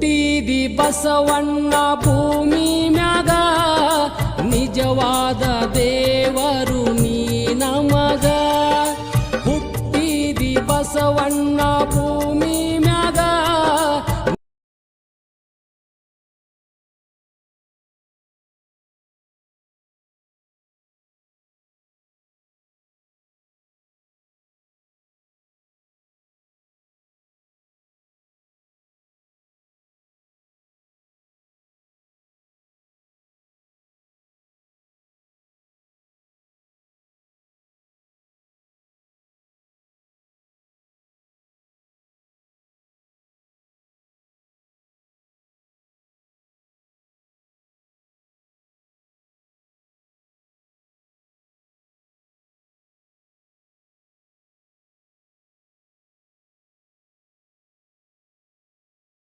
ಹುಟ್ಟಿದಿ ಬಸವಣ್ಣ ಭೂಮಿ ಮ್ಯಾಗ ನಿಜವಾದ ದೇವರು ನೀ ನಮಗ. ಹುಟ್ಟಿದಿ ಬಸವಣ್ಣ ಭೂಮಿ